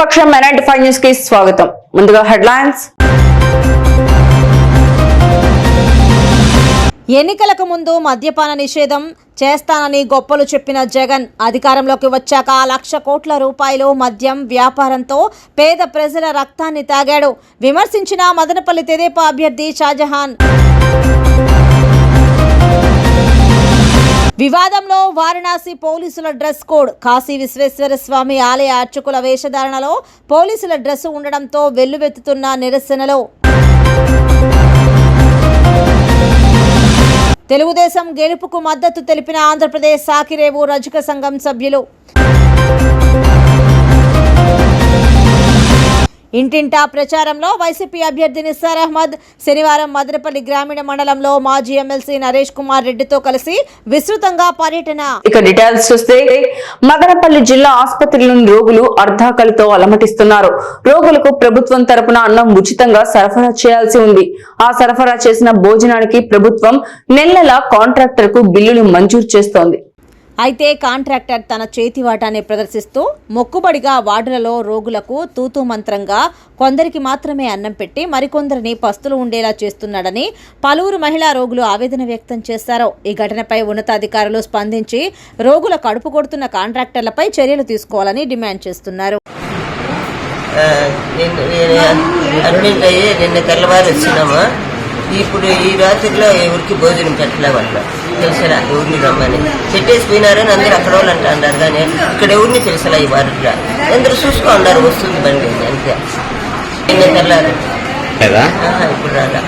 పక్షం ninety five న్యూస్కి స్వాగతం. ముందుగా హెడ్లైన్స్. ఎన్నికలకు ముందు మద్యపాన నిషేధం చేస్తానని గొప్పలు చెప్పిన జగన్ అధికారంలోకి వచ్చాక లక్ష కోట్ల రూపాయలు మద్యం వ్యాపారంతో పేద ప్రజల రక్తాన్ని తాగాడు. విమర్శించిన మదనపల్లి తెదేపా అభ్యర్థి షాజహాన్. వివాదంలో వారణాసి పోలీసుల డ్రెస్ కోడ్. కాశీ విశ్వేశ్వర స్వామి ఆలయ అర్చకుల వేషధారణలో పోలీసుల డ్రెస్ ఉండడంతో వెల్లువెత్తుతున్న నిరసనలో. తెలుగుదేశం గెలుపుకు మద్దతు తెలిపిన ఆంధ్రప్రదేశ్ సాకిరేవు రజక సంఘం సభ్యులు. ఇంటింటా ప్రచారంలో వైసీపీ అభ్యర్థి నిస్సార్ అహ్మద్ శనివారం మదనపల్లి గ్రామీణ మండలంలో మాజీ ఎమ్మెల్సీ నరేష్ కుమార్ రెడ్డితో కలిసి విస్తృతంగా పర్యటన. ఇక డీటెయిల్స్ చూస్తే మదనపల్లి జిల్లా ఆసుపత్రిలోని రోగులు అర్ధాకలితో అలమటిస్తున్నారు. రోగులకు ప్రభుత్వం తరపున అన్నం ఉచితంగా సరఫరా చేయాల్సి ఉంది. ఆ సరఫరా చేసిన భోజనానికి ప్రభుత్వం నెలల కాంట్రాక్టర్కు బిల్లులు మంజూరు చేస్తోంది. అయితే కాంట్రాక్టర్ తన చేతి వాటాన్ని ప్రదర్శిస్తూ మొక్కుబడిగా వార్డులలో రోగులకు తూతూ మంత్రంగా కొందరికి మాత్రమే అన్నం పెట్టి మరికొందరిని పస్తులు ఉండేలా చేస్తున్నాడని పలువురు మహిళా రోగులు ఆవేదన వ్యక్తం చేశారు. ఈ ఘటనపై ఉన్నతాధికారులు స్పందించి రోగుల కడుపు కొడుతున్న కాంట్రాక్టర్లపై చర్యలు తీసుకోవాలని డిమాండ్ చేస్తున్నారు. అయ్యి నిన్న తెల్లవారు వచ్చినామా? ఇప్పుడు ఈ రాత్రిలో ఎవరికి భోజనం పెట్టలే వాళ్ళు. తెలుసరా ఎవరిని రమ్మని. పెట్టేసి పోయినారని అందరూ అక్కడ వాళ్ళు అంటారు కానీ ఇక్కడ ఎవరిని తెలుసలా ఈ వారిలో? అందరూ చూసుకో ఉన్నారు వస్తుంది బండి. అంతే. నిన్న తెల్లారు. ఇప్పుడు రాదా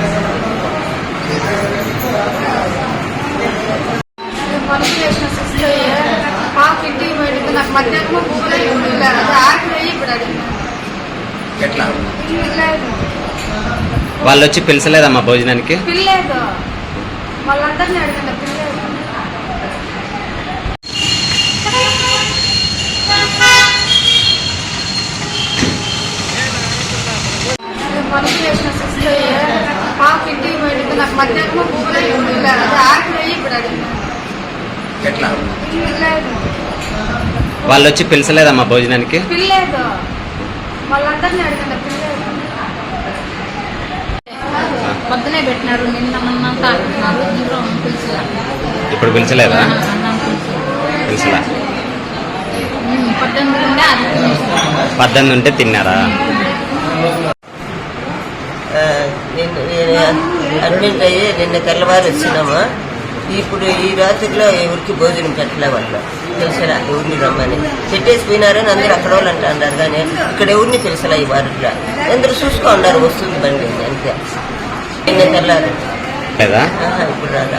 నాకు మధ్యాహ్నం భూమిలో ఇప్పుడు ఇప్పుడు అడిగిన ఎట్లా? వాళ్ళు వచ్చి పిలిచలేదమ్మా భోజనానికి? పిల్లేదు. వాళ్ళందరినీ అడిగిన పిల్లేదు. పనికి చేసిన సిస్టర్ పాప ఇంటికి పోయింది నాకు మధ్యాహ్నం భూమిలో ఇప్పుడు లేదు అది ఆకలి ఇప్పుడు అడిగిన ఎట్లా? లేదు వాళ్ళు వచ్చి పిలిచలేదమ్మా భోజనానికి? పిల్లేదు. వాళ్ళందరినీ అడిగిన పిల్లేదు. పొద్దునే పెట్టినారు నిన్న మొన్న ఇప్పుడు పిలిచలేదా? పిలిచలా. పద్దెనిమిది ఉంటే తిన్నారా? నేను అడ్మిట్ అయ్యి నిన్న తెల్లవారు వచ్చినామా. ఇప్పుడు ఈ రాత్రిలో ఎవరికి భోజనం పెట్టలే వాళ్ళు తెలుసరా ఎవరిని రమ్మని. పెట్టేసి పోయినారని అందరూ అక్కడ వాళ్ళు అంటారు కానీ ఇక్కడ ఎవరిని తెలుసలా ఈ వారిలో. అందరూ చూసుకో ఉన్నారు వస్తుంది బండి అంతే. నిన్న తెల్లారు లేదా? ఇప్పుడు రాదా?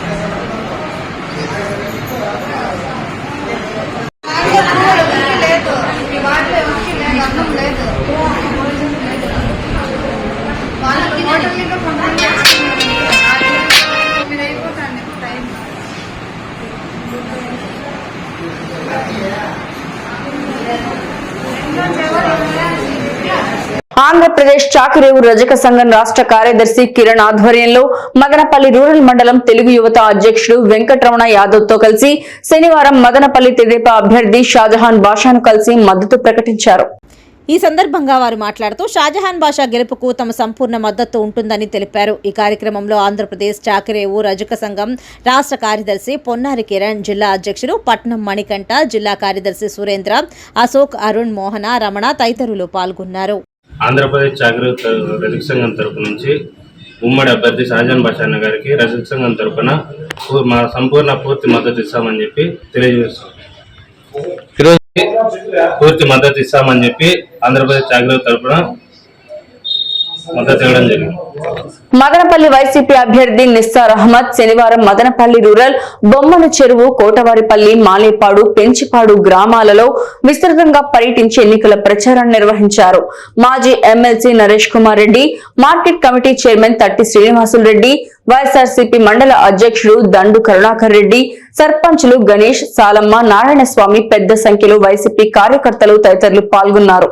ఆంధ్రప్రదేశ్ చాకిరేవు రజక సంఘం రాష్ట్ర కార్యదర్శి కిరణ్ ఆధ్వర్యంలో మదనపల్లి రూరల్ మండలం తెలుగు యువత అధ్యక్షుడు వెంకటరమణ యాదవ్తో కలిసి శనివారం మదనపల్లి తెదేపా అభ్యర్థి షాజహాన్ బాషాను కలిసి మద్దతు ప్రకటించారు. ఈ సందర్భంగా వారు మాట్లాడుతూ షాజహాన్ బాషా గెలుపుకు తమ సంపూర్ణ మద్దతు ఉంటుందని తెలిపారు. ఈ కార్యక్రమంలో ఆంధ్రప్రదేశ్ చాకరేవు రజక సంఘం రాష్ట్ర కార్యదర్శి పొన్నారి కిరణ్ జిల్లా అధ్యక్షుడు పట్నం మణికంఠ జిల్లా కార్యదర్శి సురేంద్ర అశోక్ అరుణ్ మోహన రమణ తదితరులు పాల్గొన్నారు. ఆంధ్రప్రదేశ్ జాగ్రత్త రజక సంఘం తరపు నుంచి ఉమ్మడి అభ్యర్థి షాజాన్ బషాన్న గారికి రజక సంఘం తరపున మా సంపూర్ణ పూర్తి మద్దతు ఇస్తామని చెప్పి తెలియజేస్తాం ఈరోజు పూర్తి మద్దతు ఇస్తామని చెప్పి ఆంధ్రప్రదేశ్ జాగ్రత్త తరపున మద్దతు ఇవ్వడం జరిగింది. మదనపల్లి వైసీపీ అభ్యర్థి నిస్సార్ అహ్మద్ శనివారం మదనపల్లి రూరల్ బొమ్మల చెరువు కోటవారిపల్లి మాలేపాడు పెంచిపాడు గ్రామాలలో విస్తృతంగా పర్యటించి ఎన్నికల ప్రచారాన్ని నిర్వహించారు. మాజీ MLC Naresh Kumar Reddy market committee chairman Tatti Srinivasulu Reddy YSRCP మండల అధ్యక్షుడు దండు కరుణాకర్ రెడ్డి సర్పంచులు గణేష్ సాలమ్మ నారాయణస్వామి పెద్ద సంఖ్యలో వైసీపీ కార్యకర్తలు తదితరులు పాల్గొన్నారు.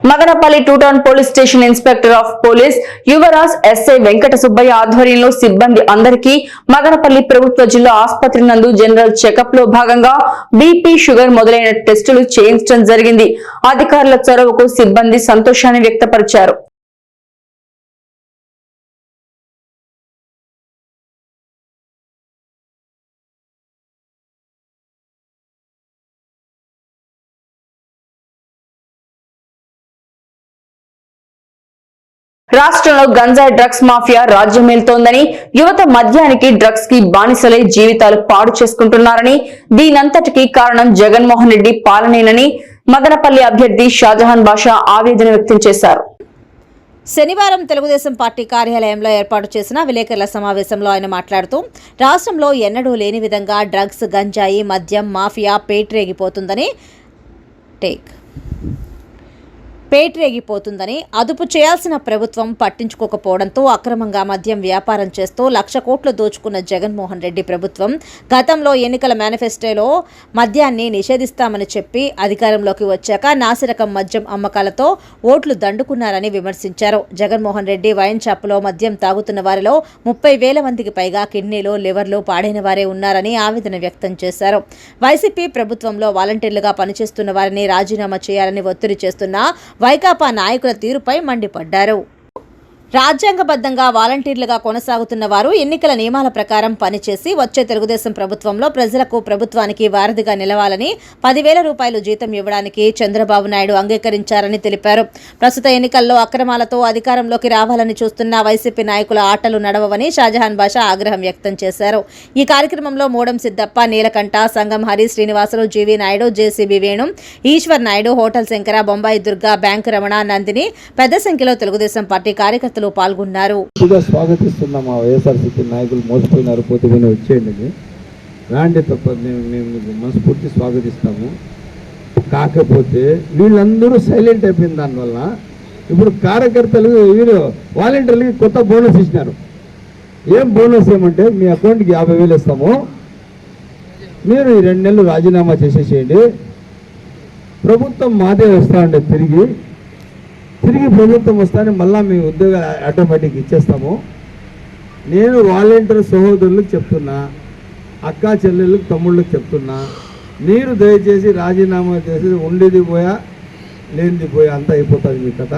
Madanapalle two town police station inspector of police Yuvaraj SI Venkata Subbaiah ఆధ్వర్యంలో సిబ్బంది అందరికీ మగనపల్లి ప్రభుత్వ జిల్లా ఆసుపత్రి నందు జనరల్ చెకప్లో భాగంగా బీపీ షుగర్ మొదలైన టెస్టులు చేయించడం జరిగింది. అధికారుల చొరవకు సిబ్బంది సంతోషాన్ని వ్యక్తపరిచారు. రాష్ట్రంలో గంజాయి డ్రగ్స్ మాఫియా రాజ్యమేల్తోందని యువత మద్యానికి డ్రగ్స్కి బానిసలై జీవితాలు పాడు చేసుకుంటున్నారని దీనంతటికీ కారణం జగన్మోహన్ రెడ్డి పాలనేనని మదనపల్లి అభ్యర్థి షాజహాన్ బాషా ఆవేదన వ్యక్తం చేశారు. శనివారం తెలుగుదేశం పార్టీ కార్యాలయంలో ఏర్పాటు చేసిన విలేకరుల సమావేశంలో ఆయన మాట్లాడుతూ రాష్ట్రంలో ఎన్నడూ లేని విధంగా డ్రగ్స్ గంజాయి మద్యం మాఫియా పేట్రేగిపోతుందని టేక్. పేటరేగిపోతుందని అదుపు చేయాల్సిన ప్రభుత్వం పట్టించుకోకపోవడంతో అక్రమంగా మద్యం వ్యాపారం చేస్తూ లక్ష కోట్లు దోచుకున్న జగన్మోహన్ రెడ్డి ప్రభుత్వం గతంలో ఎన్నికల మేనిఫెస్టోలో మద్యాన్ని నిషేధిస్తామని చెప్పి అధికారంలోకి వచ్చాక నాసిరకం మద్యం అమ్మకాలతో ఓట్లు దండుకున్నారని విమర్శించారు. జగన్మోహన్ రెడ్డి వైన్ షాపులో మద్యం తాగుతున్న వారిలో ముప్పై వేల మందికి పైగా కిడ్నీలు లివర్లు పాడైన వారే ఉన్నారని ఆవేదన వ్యక్తం చేశారు. వైసీపీ ప్రభుత్వంలో వాలంటీర్లుగా పనిచేస్తున్న వారిని రాజీనామా చేయాలని ఒత్తిడి చేస్తున్న వైకాపా నాయకుల తీరుపై మండిపడ్డారు. రాజ్యాంగబద్ధంగా వాలంటీర్లుగా కొనసాగుతున్న వారు ఎన్నికల నియమాల ప్రకారం పనిచేసి వచ్చే తెలుగుదేశం ప్రభుత్వంలో ప్రజలకు ప్రభుత్వానికి వారధిగా నిలవాలని పదివేల రూపాయలు జీతం ఇవ్వడానికి చంద్రబాబు నాయుడు అంగీకరించారని తెలిపారు. ప్రస్తుత ఎన్నికల్లో అక్రమాలతో అధికారంలోకి రావాలని చూస్తున్న వైసీపీ నాయకుల ఆటలు నడవవని షాజహాన్ బాషా ఆగ్రహం వ్యక్తం చేశారు. ఈ కార్యక్రమంలో Modam Siddappa Neelakanta Sangam Hari Srinivasulu G V Naidu JCB Venu Eshwar Naidu hotel Shankara Bombay Durga bank Ramana Nandini పెద్ద సంఖ్యలో తెలుగుదేశం పార్టీ కార్యకర్తలు పాల్గొన్నారు. స్వాగతిస్తున్నాం మా వైఎస్ఆర్సీపీ నాయకులు మోసపోయినారు పోతే వచ్చేయండి. రాండి తప్ప మేము మేము మనస్ఫూర్తి స్వాగతిస్తాము. కాకపోతే వీళ్ళందరూ సైలెంట్ అయిపోయింది దానివల్ల ఇప్పుడు కార్యకర్తలు వీరు వాలంటీర్లకి కొత్త బోనస్ ఇచ్చినారు. ఏం బోనస్ ఏమంటే మీ అకౌంట్కి యాభై వేలు ఇస్తాము. మీరు ఈ రెండు నెలలు రాజీనామా చేసేసేయండి. ప్రభుత్వం మాదే వస్తా ఉండే తిరిగి తిరిగి ప్రభుత్వం వస్తానే మళ్ళా మీ ఉద్యోగాలు ఆటోమేటిక్ ఇచ్చేస్తాము. నేను వాలంటీర్ సహోదరులకు చెప్తున్నా అక్క చెల్లెళ్ళకి తమ్ముళ్ళకి చెప్తున్నా మీరు దయచేసి రాజీనామా చేసి ఉండేది పోయా లేనిది పోయా అంతా అయిపోతుంది మీ కథ.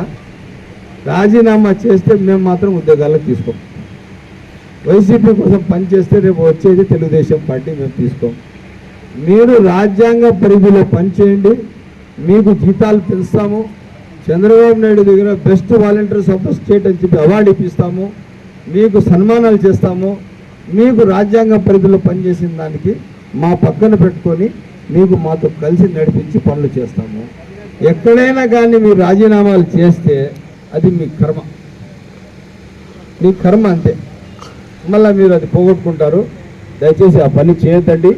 రాజీనామా చేస్తే మేము మాత్రం ఉద్యోగాలకు తీసుకోం. వైసీపీ కోసం పనిచేస్తే రేపు వచ్చేది తెలుగుదేశం పార్టీ మేము తీసుకోం. మీరు రాజ్యాంగ పరిధిలో పనిచేయండి మీకు జీతాలు పెంచుతాము చంద్రబాబు నాయుడు దగ్గర best volunteers of the state అని చెప్పి అవార్డు ఇప్పిస్తాము. మీకు సన్మానాలు చేస్తాము. మీకు రాజ్యాంగ పరిధిలో పనిచేసిన దానికి మా పక్కన పెట్టుకొని మీకు మాతో కలిసి నడిపించి పనులు చేస్తాము. ఎక్కడైనా కానీ మీరు రాజీనామాలు చేస్తే అది మీ కర్మ. మీ కర్మ అంతే. మళ్ళీ మీరు అది పోగొట్టుకుంటారు. దయచేసి ఆ పని చేయొద్దండి.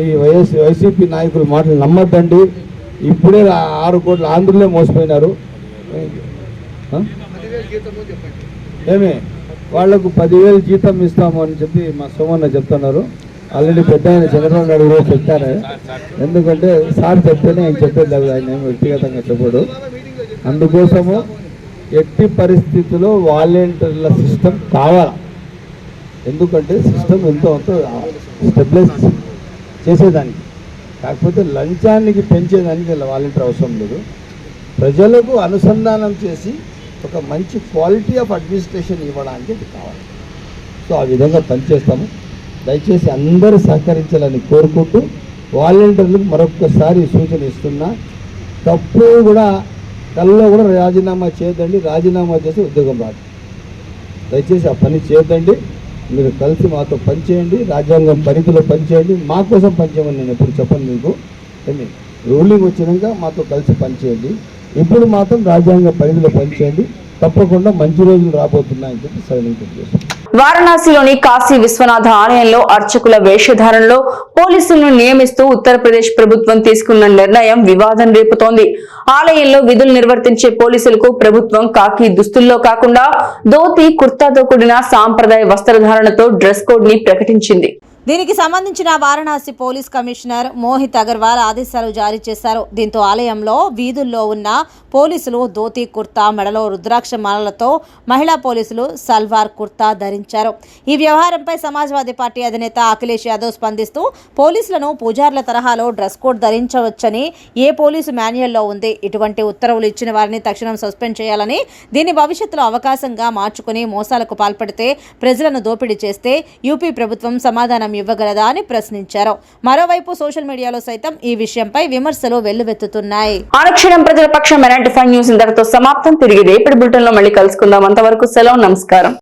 ఈ వైఎస్ వైసీపీ నాయకుల మాటలు నమ్మద్దండి. ఇప్పుడే ఆరు కోట్లు ఆంధ్రులే మోసపోయినారు. ఏమి? వాళ్ళకు పదివేలు జీతం ఇస్తాము అని చెప్పి మా సోమన్న చెప్తున్నారు. ఆల్రెడీ పెద్ద ఆయన చంద్రబాబు నాయుడు కూడా చెప్తారు ఎందుకంటే సార్ చెప్తేనే ఆయన చెప్పేది లేదు ఆయన వ్యక్తిగతంగా చెప్పడు. అందుకోసము ఎట్టి పరిస్థితుల్లో వాలంటీర్ల సిస్టమ్ కావాలి? ఎందుకంటే సిస్టమ్ ఎంతో అంత స్టెబిలైజ్ చేసేదానికి. కాకపోతే లంచానికి పెంచేదానికి ఇలా వాలంటీర్ అవసరం లేదు. ప్రజలకు అనుసంధానం చేసి ఒక మంచి క్వాలిటీ ఆఫ్ అడ్మినిస్ట్రేషన్ ఇవ్వడానికి ఇది కావాలి. సో ఆ విధంగా పనిచేస్తాము. దయచేసి అందరూ సహకరించాలని కోరుకుంటూ వాలంటీర్లకు మరొకసారి సూచన ఇస్తున్నా. తప్పు కూడా కల్లో కూడా రాజీనామా చేయొద్దండి రాజీనామా చేసి ఉద్యోగం రాదు. దయచేసి ఆ పని చేయొద్దండి. మీరు కలిసి మాతో పనిచేయండి రాజ్యాంగం పరిధిలో పనిచేయండి. మా కోసం పనిచేయమని నేను ఎప్పుడు చెప్పను మీకు. ఏమి? రూలింగ్ వచ్చినాక మాతో కలిసి పనిచేయండి. ఇప్పుడు మాత్రం రాజ్యాంగ పరిధిలో పనిచేయండి. తప్పకుండా మంచి రోజులు రాబోతున్నాయని చెప్పి సైనింగ్ చేస్తాను వారణాసిలోని కాశీ విశ్వనాథ ఆలయంలో అర్చకుల వేషధారణలో పోలీసులను నియమిస్తూ ఉత్తరప్రదేశ్ ప్రభుత్వం తీసుకున్న నిర్ణయం వివాదం రేపుతోంది. ఆలయంలో విధులు నిర్వర్తించే పోలీసులకు ప్రభుత్వం కాకి దుస్తుల్లో కాకుండా ధోతి కుర్తాతో కూడిన సాంప్రదాయ వస్త్రధారణతో డ్రెస్ కోడ్ని ప్రకటించింది. దీనికి సంబంధించిన వారణాసి పోలీస్ కమిషనర్ మోహిత్ అగర్వాల్ ఆదేశాలు జారీ చేశారు. దీంతో ఆలయంలో వీధుల్లో ఉన్న పోలీసులు ధోతి కుర్తా మెడలో రుద్రాక్ష మాలలతో మహిళా పోలీసులు సల్వార్ కుర్తా ధరించారు. ఈ వ్యవహారంపై సమాజ్వాదీ పార్టీ అధినేత అఖిలేష్ యాదవ్ స్పందిస్తూ పోలీసులను పూజార్ల తరహాలో డ్రెస్ కోడ్ ధరించవచ్చని ఏ పోలీసు మాన్యువల్లో ఉంది ఇటువంటి ఉత్తర్వులు ఇచ్చిన వారిని తక్షణం సస్పెండ్ చేయాలని దీన్ని భవిష్యత్తులో అవకాశంగా మార్చుకుని మోసాలకు పాల్పడితే ప్రజలను దోపిడీ చేస్తే యూపీ ప్రభుత్వం సమాధానం ఇవ్వగలదా అని ప్రశ్నించారు. మరోవైపు సోషల్ మీడియాలో సైతం ఈ విషయంపై విమర్శలు వెల్లువెత్తుతున్నాయి. అనుక్షణం ప్రజల పక్షం ఎలాంటి ఫైవ్ న్యూస్ ఇంతటితో సమాప్తం. తిరిగి రేపటి బులెటిన్లో మళ్ళీ కలుసుకుందాం. అంతవరకు సెలవు నమస్కారం.